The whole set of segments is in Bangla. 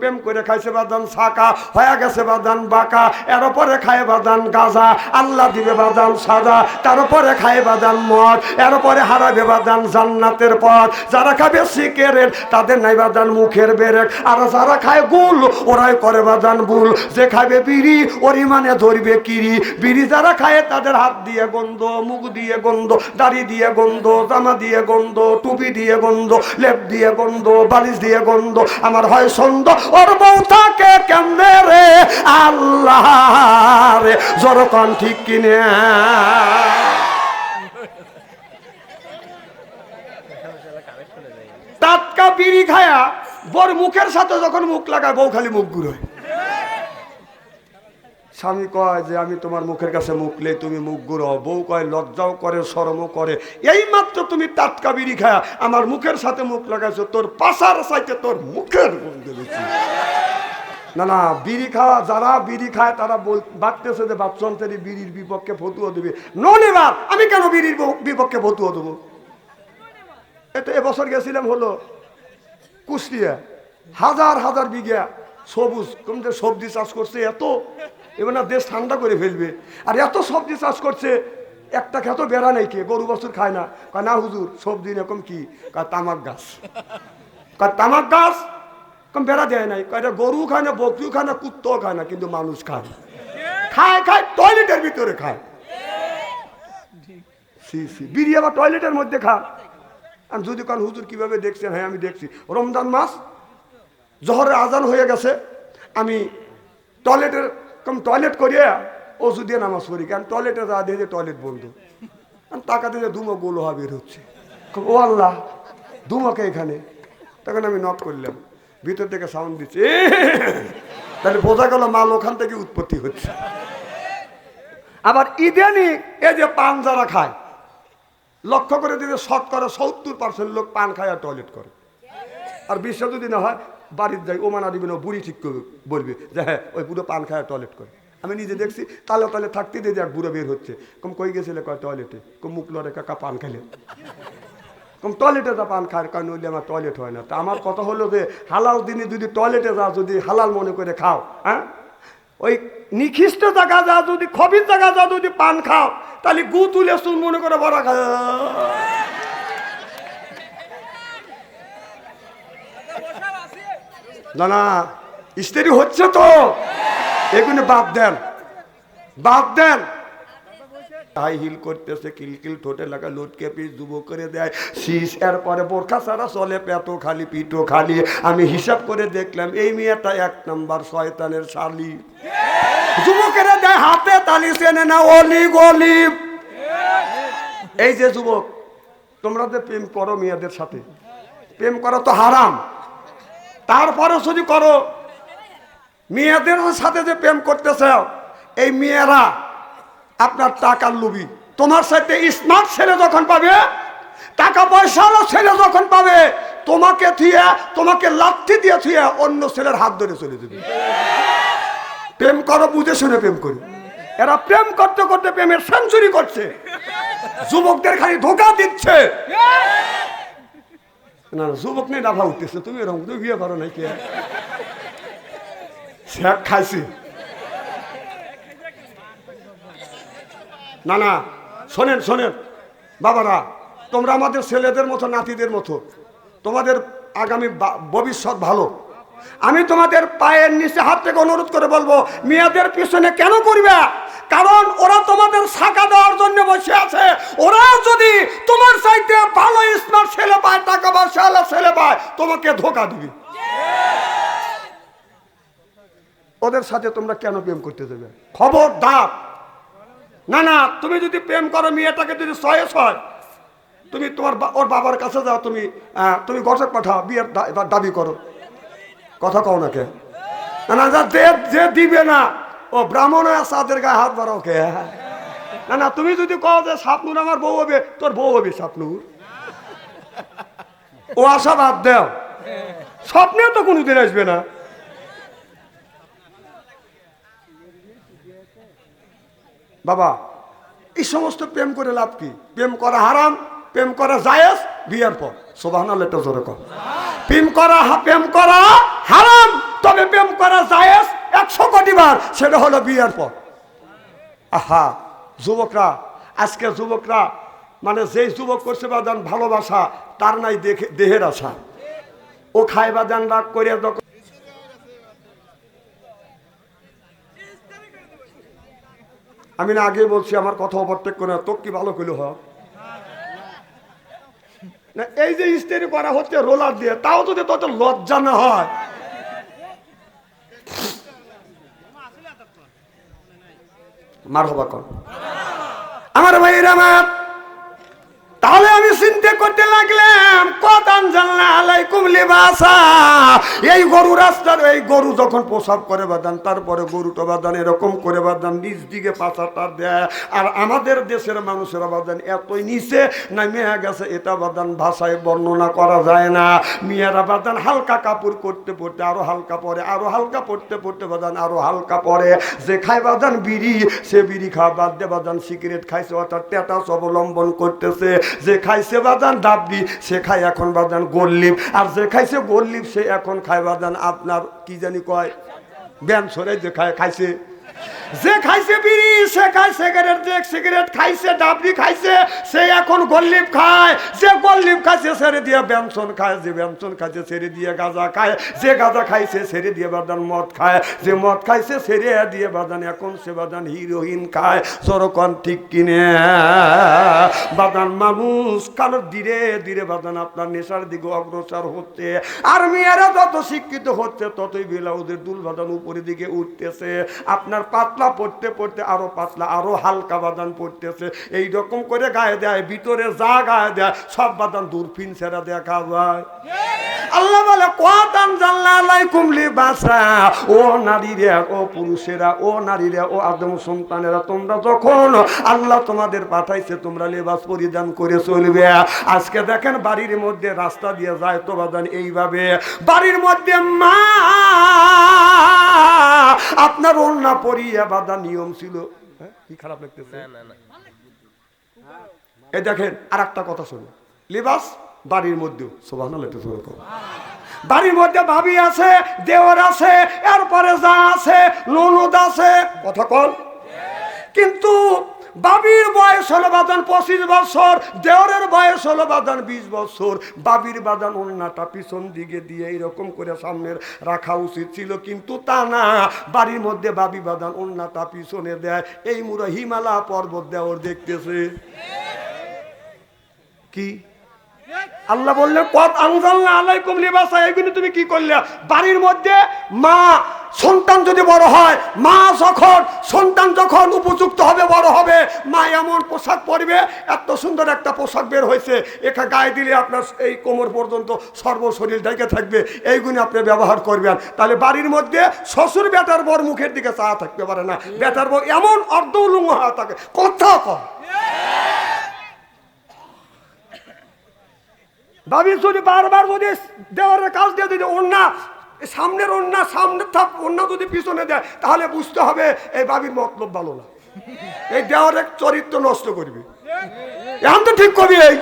প্রেম করে খাইছে বাদান শাকা হয়ে গেছে বাদান বাঁকা, এর পরে খায় বাদান গাজা, আল্লাহ দিবে বাদান সাজা, তার পরে খায় বাদান মদ, এর পরে হারাবে বাদান জান্নাতের পথ। যারা খাবে সিকেরেট তাদের নাই বাদান মুখের বেরেক। আর যারা খায় গুল, ওরাই করে বাদান বুল যে খাবে বিড়ি, ওর ইমানে ধরবে কিরি। বিড়ি যারা খায়, তাদের হাত দিয়ে গন্ধ, মুখ দিয়ে গন্ধ, দাড়ি দিয়ে গন্ধ, জামা দিয়ে গন্ধ, টুপি দিয়ে গন্ধ, লেপ দিয়ে গন্ধ, বালিশ দিয়ে গন্ধ। আমার হয় সন্দ ওর বউ থাকে কেমনে রে? আল্লাহ রে জরকন ঠিক কিনে। টাটকা বিড়ি খায়া বর মুখের সাথে যখন মুখ লাগায়, বউ খালি মুখ ঘুরোয়। স্বামী কয় যে, আমি তোমার মুখের কাছে মুখলে তুমি মুখ গুড়ো বউ কয়, লজ্জাও করে, শরমও করে। এই মাত্র তুমি টাটকা বিড়ি খায়া আমার মুখের সাথে মুখ লাগাইছো, তোর পাশার সাইতে তোর মুখের গন্ধ না না, বিড়ি খাওয়া, যারা বিড়ি খায়, তারা বল, বাড়তেছে যে বাপচন্তেরই বিড়ির বিপক্ষে ফতুয়া দেবে। এবার আমি কেন বিড়ির বিপক্ষে ফতুয়া দেবো? এতে এবছর গেছিলাম হলো কুষ্টিয়া। হাজার হাজার বিঘা সবুজ কমতে সবজি চাষ করছে এত। এবার না দেশ ঠান্ডা করে ফেলবে। আর এত সবজি চাষ করছে, একটা খেত বেড়া নেই কে, গরু বছর খায় না। কয়, না হুজুর, সবজি এরকম কি? কয়, তামাক গাছ। কয়, তামাক গাছ? কম বেড়া দেয় নাই। কয় গরু খায় না, বকরিও খায় না, কুত্তাও খায় না, কিন্তু মানুষ খায়। খায় খায়, টয়লেটের ভিতরে খায়। সি সি, বিড়ি আবার টয়লেটের মধ্যে খায় আর যদি কান, হুজুর, কীভাবে দেখছেন? হ্যাঁ আমি দেখছি। রমজান মাস, জহরের আজান হয়ে গেছে। আমি টয়লেটের কম টয়লেট করিয়ে ওষুধ দিয়ে নামাজ পড়ি কারণ টয়লেটে যা দিয়ে টয়লেট বন্ধ তাকাতে যে দুমো গোলোহা বের হচ্ছে ও আল্লাহ দুমকে এখানে তখন আমি নক করলাম ভিতর থেকে সাউন্ড দিচ্ছে। তাহলে বোঝা গেল মাল ওখান থেকে উৎপত্তি হচ্ছে। আবার ইদানি এই যে পান যারা খায়, লক্ষ্য করে দিলে শতকরা সত্তর পার্সেন্ট লোক পান খায় আর টয়লেট করে। আর বিশ্ব যদি না হয় বাড়ির যাই ওমানা দিবে না বুড়ি ঠিক করবে, বলবে যে হ্যাঁ ওই বুড়ো পান খায় টয়লেট করে। আমি নিজে দেখছি, তালে তালে থাকতে দিয়ে এক বুড়ো বের হচ্ছে। কম কই গেছিলে কয় টয়লেটে কম মুখ লড়ে কাকা পান খেলে। কম টয়লেটে যা পান খায় কারণ নইলে আমার টয়লেট হয় না। তা আমার কথা হলো যে, হালাল দিনে যদি টয়লেটে যা, যদি হালাল মনে করে খাও হ্যাঁ? ওই নিখিষ্ট জায়গা যা, যদি খবির জায়গা যা, যদি পান খাও, তাহলে গু তুলে সুন মনে করে বড় খা না না স্ত্রী হচ্ছে তো। এগুলো বাদ দেন। বাদ দেন। হাই হিল করতেছে কিলকিল ঠোঁটে লাগা লটকে পিস দুবো করে দেয়। শীষ এর পরে বোরখা সারা চলে পেটো খালি পিঠো খালি। আমি হিসাব করে দেখলাম, এই মেয়েটা এক নাম্বার শয়তানের শালি। যুবকেরা দেয়, হাতে তালি চেনে না, অলি গলি। এই যে যুবক, তোমরা যে প্রেম করো মেয়েদের সাথে, প্রেম করা তো হারাম। তারপরে যদি করো। মেয়েদের সাথে যে প্রেম করতেছে, এই মেয়েরা আপনার টাকার লুবি তোমার সাথে স্মার্ট ছেলে যখন পাবে, টাকা পয়সারও ছেলে যখন পাবে, তোমাকে থুয়ে, তোমাকে লাথি দিয়ে থুয়ে অন্য ছেলের হাত ধরে চলে দেবে প্রেম করো, বুঝে শুনে প্রেম করি। এরা প্রেম করতে করতে প্রেমের সেঞ্চুরি করছে। যুবকদের খালি ধোকা দিচ্ছে। না যুবক নেই ডাভা উঠতেছে, তুমি এরকম, তুমি বিয়ে করো নাই কে? খাইছি। না না, শোনেন শোনেন, বাবারা, তোমরা আমাদের ছেলেদের মতো, নাতিদের মতো, তোমাদের আগামী ভবিষ্যৎ ভালো। আমি তোমাদের পায়ের নিচে হাত থেকে অনুরোধ করে বলব, মেয়েদের পিছনে কেন করবে কারণ ওরা তোমাদের শাখা দেওয়ার জন্য বসে আছে। ওরা যদি তোমার সাইডে ভালো স্মার্ট ছেলে পায়, টাকা পয়সা আলা ছেলে পায়, তোমাকে ধোকা দিবে। ওদের সাথে তোমরা কেন প্রেম করতে দেবে খবরদার। না না, তুমি যদি প্রেম করো, মেয়েটাকে যদি ছয়ে ছয় তুমি তোমার ওর বাবার কাছে যাও, তুমি তুমি গঠক পাঠাও, বিয়ের দাবি করো। কথা কও না কে? না না যে দিবে না ও ব্রাহ্মণ সাদের গায়ে হাত বাড়াও কে? না না, তুমি যদি কও যে স্বপ্নুর আমার বউ হবে, তোর বউ হবে স্বপ্নুর ও আশা বাদ দেও। স্বপ্নেও তো কোনোদিন আসবে না। বাবা, এই সমস্ত প্রেম করে লাভ কি? প্রেম করা হারাম, প্রেম করা জায়েজ, বিয়ের পর। সোবাহ একটা জোরে কর প্রেম করা প্রেম করা হারাম, তবে প্রেম করা জায়েজ একশো কোটি বার, সেটা হলো বিয়ের পর। আহা, যুবকরা, আজকে যুবকরা মানে যেই যুবক করছে বাদান ভালোবাসা, তার নাই দেখে দেহের আশা। ও খায় বাদান রাগ করে যখন আমি না আগে বলছি, আমার কথা ওভারটেক করে তোর কি ভালো করলে হয় না, এই যে ইস্তেরি করা হচ্ছে রোলার দিয়ে, তাও যদি তত লজ্জা না হয়। মার কর। আমার ভাইয়ের আমার। তাহলে চিন্তা করতে লাগলাম কদান জানলা লিবাসা। এই গরু রাস্তার এই গরু যখন প্রসাব করে বাদান, তারপরে গরুটা বাদান এরকম করে বাদান নিচ দিকে পাচাটা দেয়। আর আমাদের দেশের মানুষেরা বাদান এতই নিচে নামিয়ে গেছে, এটা বাদান ভাষায় বর্ণনা করা যায় না। মেয়েরা বাদান হালকা কাপড় করতে পড়তে আরও হালকা পরে, আরও হালকা পড়তে পড়তে বাদান আরও হালকা পরে। যে খায় বাদান বিড়ি, সে বিড়ি খাওয়া বাদ দিয়ে বাদান সিগারেট খাইছে, অর্থাৎ টেটাস অবলম্বন করতেছে। যে খাইছে বাদান ডাবলি সে খায় এখন বাদান গোল্লিপ আর যে খাইছে গোল্লিপ সে এখন খায় বাদান। আপনার কি জানি কয়? ব্যান সরে যে খায়, খাইছে। যে খাইছে বিড়ি, সে খায় সিগারেট, যে সিগারেট খাইছে ডাবলি খাইছে, সে এখন গল্লিপ খায়। যে গল্লিপ খাইছে, ছেড়ে দিয়ে ব্যঞ্জন খায়, যে ব্যঞ্জন খাইছে ছেড়ে দিয়ে গাঁজা খায়, যে গাঁজা খাইছে, ছেড়ে দিয়ে বাদান মদ খায়। যে মদ খাইছে, ছেড়ে দিয়ে বাদান, এখন সে বাদান হিরোইন খায়। সরকন ঠিক কিনে। বাদান মানুষ কালো ধীরে ধীরে বাদান আপনার নেশার দিকে অগ্রসর হচ্ছে। আর মেয়েরা যত শিক্ষিত হচ্ছে, ততই বেলাউদের দুল বাদান উপরের দিকে উঠতেছে। আপনার পাতলা পড়তে পড়তে আরও পাতলা, আরও হালকা বাদান পড়তেছে। এই রকম করে গায়ে দেয়, ভিতরে যা গায়ে দেয়, সব বাদান দূরফিন সেরা দেখা যায়। আল্লাহ বলে কোয়াদান জানলা আলাইকুম লিবাসা। ও নারীরা, ও পুরুষেরা, ও নারীরা, ও আদম সন্তানেরা, তোমরা যখন আল্লাহ তোমাদের পাঠাইছে, তোমরা লেবাস পরিধান করে চলবে। আজকে দেখেন বাড়ির মধ্যে রাস্তা দিয়ে যায় তো বাদান এইভাবে বাড়ির মধ্যে মা আপনার অন্যা পরিয়া বাদা নিয়ম ছিল। হ্যাঁ? কি খারাপ লাগতেছে? এই দেখেন আর একটা কথা শুনুন লিবাস বাড়ির মধ্যে সোভান বাড়ির মধ্যে ভাবি আছে দেওয়ার আছে এরপরে যা আছে ননদ আছে কথা কল কিন্তু বাবির বয়স হলো বাদান পঁচিশ বছর, দেওরের বয়স হলো বাদান বিশ বছর। বাবির বাদান অন্যটা পিছন দিকে দিয়ে এইরকম করে সামনের রাখা উচিত ছিল, কিন্তু তা না। বাড়ির মধ্যে বাবি বাদান অন্যটা পিছনে দেয়। এই মুড়ো হিমালয় পর্বত দেওয়ার দেখতেছে। কি? আল্লাহ বললে কত আনজাল্লা আলাইকুম লিবাসা। এগুলো তুমি কি করলে? বাড়ির মধ্যে মা সন্তান যদি বড় হয়, মা যখন সন্তান যখন উপযুক্ত হবে, বড় হবে, মা এমন পোশাক পরবে, এত সুন্দর একটা পোশাক বের হয়েছে, এটা গায়ে দিলে আপনার এই কোমর পর্যন্ত সর্বশরীর ঢেকে থাকবে এইগুলি আপনি ব্যবহার করবেন। তাহলে বাড়ির মধ্যে শ্বশুর বেটার বর মুখের দিকে চা থাকতে পারে না। বেটার বর এমন অর্ধ উলুঙ্গ হয়ে থাকে, কথা কম ভাবি যদি বারবার যদি দেওয়ারের কাজ দিয়ে যদি অন্যা সামনের অন্যা সামনের থাপ অন্য যদি পিছনে দেয়, তাহলে বুঝতে হবে এই বাবির মতলব ভালো না। এই দেওয়ার এক চরিত্র নষ্ট করবে। এখন তো ঠিক করবি এই।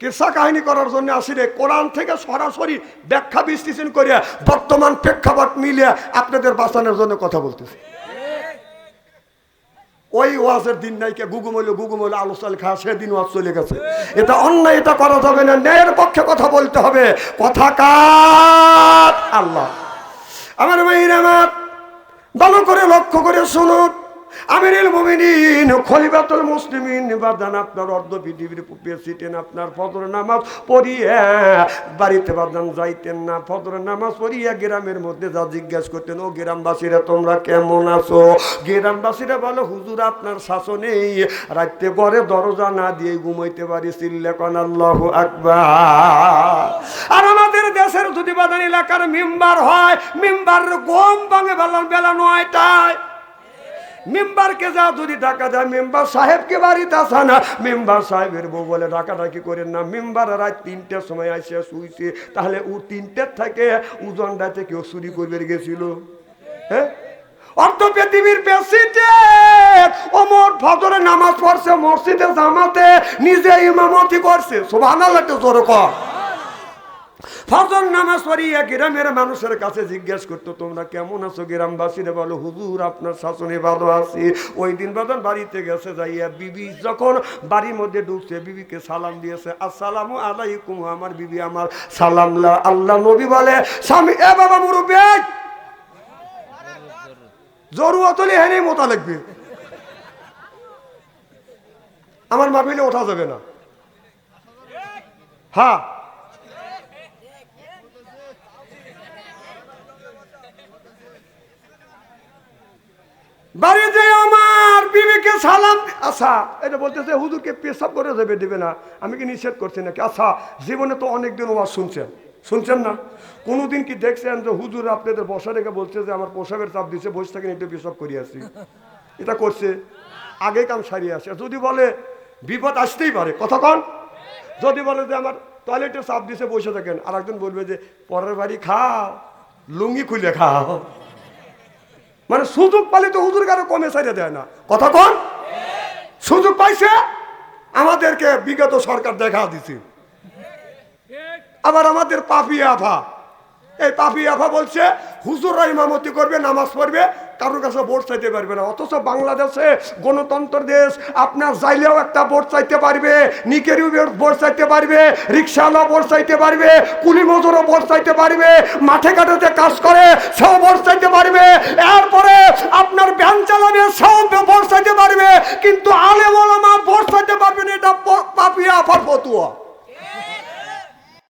কিসা কাহিনী করার জন্য আসিলে কোরআন থেকে সরাসরি ব্যাখ্যা বিশ্লেষণ করিয়া বর্তমান প্রেক্ষাপট মিলিয়ে আপনাদের বাঁচানোর জন্য কথা বলতেছি। ওই ওয়াজের দিন নাই নাইকে গুগুমলে গুগুমলে আলোচনা খা সেদিন ওয়াজ চলে গেছে। এটা অন্যায়, এটা করা যাবে না, ন্যায়ের পক্ষে কথা বলতে হবে। কথা কার? আল্লাহ। আমার আমার, ভালো করে লক্ষ্য করে শুনুন। আমিরুল মুমিনিন, খলিফাতুল মুসলিমিন বাদান আপনার অর্ধ পৃথিবীর প্রেসিডেন্ট আপনার ফজর নামাজ পড়িয়া বাড়িতে বাদান যাইতেন না। ফজর নামাজ পড়িয়া গ্রামের মধ্যে যা জিজ্ঞেস করতেন, ও গ্রামবাসীরা, তোমরা কেমন আছো? গ্রামবাসীরা বলো, হুজুর, আপনার শাসনেই রাখতে পরে দরজা না দিয়ে ঘুমাইতে পারি চিল্লে কন আল্লাহ আকবার। আর আমাদের দেশের যদি বাদান এলাকার মেম্বার হয়, মেম্বার গম ভাঙে বেলা নয়টায়। মেম্বারকে যা যদি টাকা দেয়, মেম্বার সাহেবকে বাড়িতে আসা না। মেম্বার সাহেবের বউ বলে, ডাকাডাকি করেন না, মেম্বার রাত তিনটের সময় আসে শুইছে। তাহলে ও তিনটের থেকে উজনটা থেকে ও চুরি করবে গেছিল। হ্যাঁ? অর্থ পৃথিবীর প্রেসিডেন্ট ওমর ফজরে নামাজ পড়ছে, মসজিদে জামাতে নিজে ইমামতি করছে। সুবহানাল্লাহ তো জোরে কর ফজর নামাজ পড়িয়া গ্রামের মানুষের কাছে জিজ্ঞেস করতো, তোমরা কেমন আছো গ্রামবাসীরা বলো, হুজুর, আপনার শাসনে ভালো আছি। ওই দিন বাদন বাড়িতে গেছে, যাইয়া বিবি যখন বাড়ির মধ্যে ঢুকছে, বিবিকে সালাম দিয়েছে, আসসালামু আলাইকুম, আমার বিবি আমার সালাম আল্লাহ নবী বলে, স্বামী, এ বাবা মুরব্বী, এই! জরুরত হলে হ্যাঁ মোতা লাগবে। আমার মাপিলে ওঠা যাবে না। হ্যাঁ বাড়িতে আমার বিবিকে সালাম আচ্ছা এটা বলতেছে, হুজুরকে পেশাব করে দেবে দেবে না। আমি কি নিষেধ করছি নাকি? আচ্ছা জীবনে তো অনেকদিন ওয়াজ শুনছেন। শুনছেন না? কোনোদিন কি দেখছেন যে হুজুর আপনাদের বসা রেখে বলছে যে আমার পোশাকের চাপ দিচ্ছে বসে থাকেন, একটু পেশাব করিয়ে আসি। এটা করছে। আগে কাম সারিয়ে আসে। যদি বলে, বিপদ আসতেই পারে। কথা কন। যদি বলে যে আমার টয়লেটে চাপ দিছে, বসে থাকেন আর একজন বলবে যে, পরের বাড়ি খাও, লুঙ্গি খুলে খাও। মানে সুযোগ পালে তো হুজুর কারও কমে সাইডে দেয় না। কথা কন? সুযোগ পাইছে? আমাদেরকে বিগত সরকার দেখা দিছে। আবার আমাদের পাপি আফা। এই পাপি আফা বলছে, হুজুররা ইমামতি করবে, নামাজ পড়বে কারোর কাছে ভোট চাইতে পারবে না। অথচ বাংলাদেশে গণতন্ত্র দেশ, আপনার যাইলেও একটা ভোট চাইতে পারবে, নিকেরিও ভোট চাইতে পারবে রিক্সাওয়ালা ভোট চাইতে পারবে কুলি মজুরও ভোট চাইতে পারবে, মাঠে ঘাটেতে কাজ করে, সেও ভোট চাইতে পারবে। এরপরে আপনার ব্যান চালাবে সেও ভোট চাইতে পারবে, কিন্তু আলে ওলামা ভোট চাইতে পারবে না, এটা পাপিয়া আফার ফতুয়া।